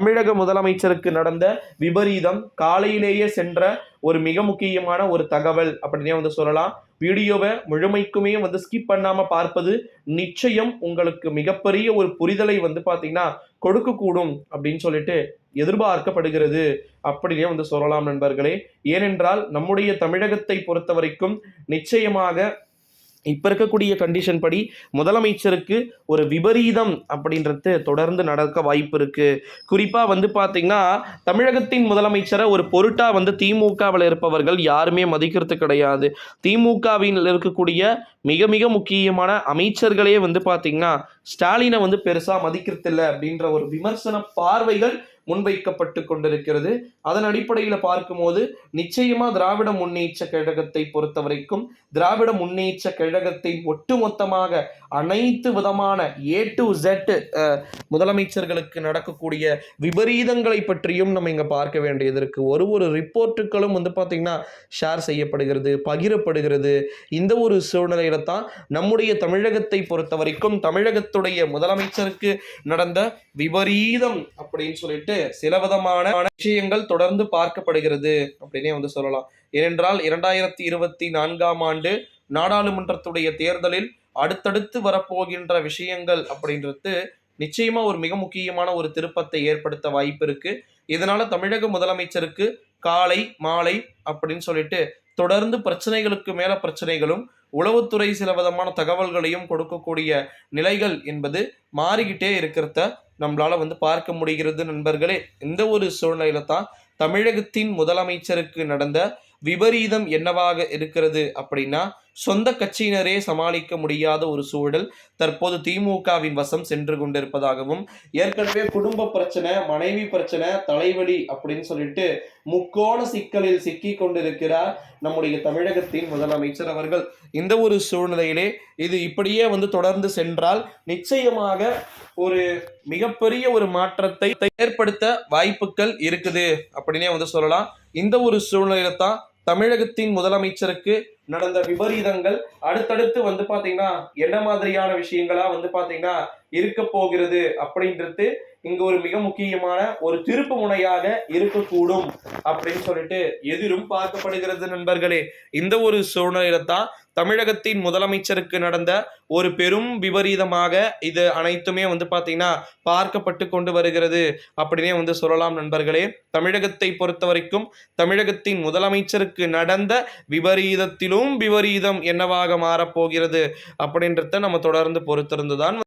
தமிழக முதலமைச்சருக்கு நடந்த விபரீதம் காலையிலேயே சென்ற ஒரு மிக முக்கியமான ஒரு தகவல் அப்படின்னே வந்து சொல்லலாம். வீடியோவை முழுமைக்குமே வந்து ஸ்கிப் பண்ணாம பார்ப்பது நிச்சயம் உங்களுக்கு மிகப்பெரிய ஒரு புரிதலை வந்து பாத்தீங்கன்னா கொடுக்கக்கூடும் அப்படின்னு சொல்லிட்டு எதிர்பார்க்கப்படுகிறது அப்படின்னே வந்து சொல்லலாம் நண்பர்களே. ஏனென்றால் நம்முடைய தமிழகத்தை பொறுத்த வரைக்கும் நிச்சயமாக இப்போ இருக்கக்கூடிய கண்டிஷன் படி முதலமைச்சருக்கு ஒரு விபரீதம் அப்படின்றது தொடர்ந்து நடக்க வாய்ப்பு இருக்குது குறிப்பாக வந்து பார்த்திங்கன்னா தமிழகத்தின் முதலமைச்சரை ஒரு பொருட்டாக வந்து திமுகவில் இருப்பவர்கள் யாருமே மதிக்கிறது கிடையாது. திமுகவில் இருக்கக்கூடிய மிக மிக முக்கியமான அமைச்சர்களே வந்து பார்த்தீங்கன்னா ஸ்டாலினை வந்து பெருசாக மதிக்கிறதில்லை அப்படின்ற ஒரு விமர்சன பார்வைகள் முன்வைக்கப்பட்டு கொண்டிருக்கிறது. அதன் அடிப்படையில் பார்க்கும்போது நிச்சயமா திராவிட முன்னேற்ற கழகத்தை பொறுத்த வரைக்கும் திராவிட முன்னேற்ற கழகத்தை ஒட்டுமொத்தமாக அனைத்து விதமான ஏ டு ஜெட் முதலமைச்சர்களுக்கு நடக்கக்கூடிய விபரீதங்களை பற்றியும் நம்ம இங்கே பார்க்க வேண்டியது இருக்கு. ஒரு ஒரு ரிப்போர்ட்டுகளும் வந்து பார்த்தீங்கன்னா ஷேர் செய்யப்படுகிறது பகிரப்படுகிறது. இந்த ஒரு சூழ்நிலை சூழ்நிலையில தான் நம்முடைய தமிழகத்தை பொறுத்த வரைக்கும் தமிழகத்துடைய முதலமைச்சருக்கு நடந்த விபரீதம் அப்படின்னு சொல்லிட்டு சில விதமான விஷயங்கள் தொடர்ந்து பார்க்கப்படுகிறது அப்படின்னே வந்து சொல்லலாம். ஏனென்றால் இரண்டாயிரத்தி இருபத்தி நான்காம் ஆண்டு நாடாளுமன்றத்துடைய தேர்தலில் அடுத்தடுத்து வரப்போகின்ற விஷயங்கள் அப்படின்றது நிச்சயமா ஒரு மிக முக்கியமான ஒரு திருப்பத்தை ஏற்படுத்த வாய்ப்பு இருக்கு. இதனால தமிழக முதலமைச்சருக்கு காலை மாலை அப்படின்னு சொல்லிட்டு தொடர்ந்து பிரச்சனைகளுக்கு மேல பிரச்சனைகளும் உளவுத்துறை சில விதமான தகவல்களையும் கொடுக்கக்கூடிய நிலைகள் என்பது மாறிக்கிட்டே இருக்கிறத நம்மளால் வந்து பார்க்க முடிகிறது நண்பர்களே. இந்த ஒரு சூழ்நிலையில தான் தமிழகத்தின் முதலமைச்சருக்கு நடந்த விபரீதம் என்னவாக இருக்கிறது அப்படின்னா சொந்த கட்சியினரே சமாளிக்க முடியாத ஒரு சூழல் தற்போது திமுகவின் வசம் சென்று கொண்டிருப்பதாகவும் ஏற்கனவே குடும்ப பிரச்சனை மனைவி பிரச்சனை தலைவலி அப்படின்னு சொல்லிட்டு முக்கோண சிக்கலில் சிக்கி கொண்டிருக்கிறார் நம்முடைய தமிழகத்தின் முதலமைச்சர் அவர்கள். இந்த ஒரு சூழ்நிலையிலே இது இப்படியே வந்து தொடர்ந்து சென்றால் நிச்சயமாக ஒரு மிகப்பெரிய ஒரு மாற்றத்தை ஏற்படுத்த வாய்ப்புகள் இருக்குது அப்படின்னே வந்து சொல்லலாம். இந்த ஒரு சூழ்நிலையில தான் தமிழகத்தின் முதலமைச்சருக்கு நடந்த விபரீதங்கள் அடுத்தடுத்து வந்து பாத்தீங்கன்னா என்ன மாதிரியான விஷயங்களா வந்து பாத்தீங்கன்னா இருக்க போகிறது அப்படின்றது இங்க ஒரு மிக முக்கியமான ஒரு திருப்பு முனையாக இருக்கக்கூடும் அப்படின்னு சொல்லிட்டு எதிரும் பார்க்கப்படுகிறது நண்பர்களே. இந்த ஒரு சூழ்நிலையில தான் தமிழகத்தின் முதலமைச்சருக்கு நடந்த ஒரு பெரும் விபரீதமாக இது அனைத்துமே வந்து பார்த்தீங்கன்னா பார்க்கப்பட்டு கொண்டு வருகிறது அப்படின்னே வந்து சொல்லலாம் நண்பர்களே. தமிழகத்தை பொறுத்த வரைக்கும் தமிழகத்தின் முதலமைச்சருக்கு நடந்த விபரீதத்திலும் விபரீதம் என்னவாக மாறப்போகிறது அப்படின்றத நம்ம தொடர்ந்து பொறுத்திருந்துதான்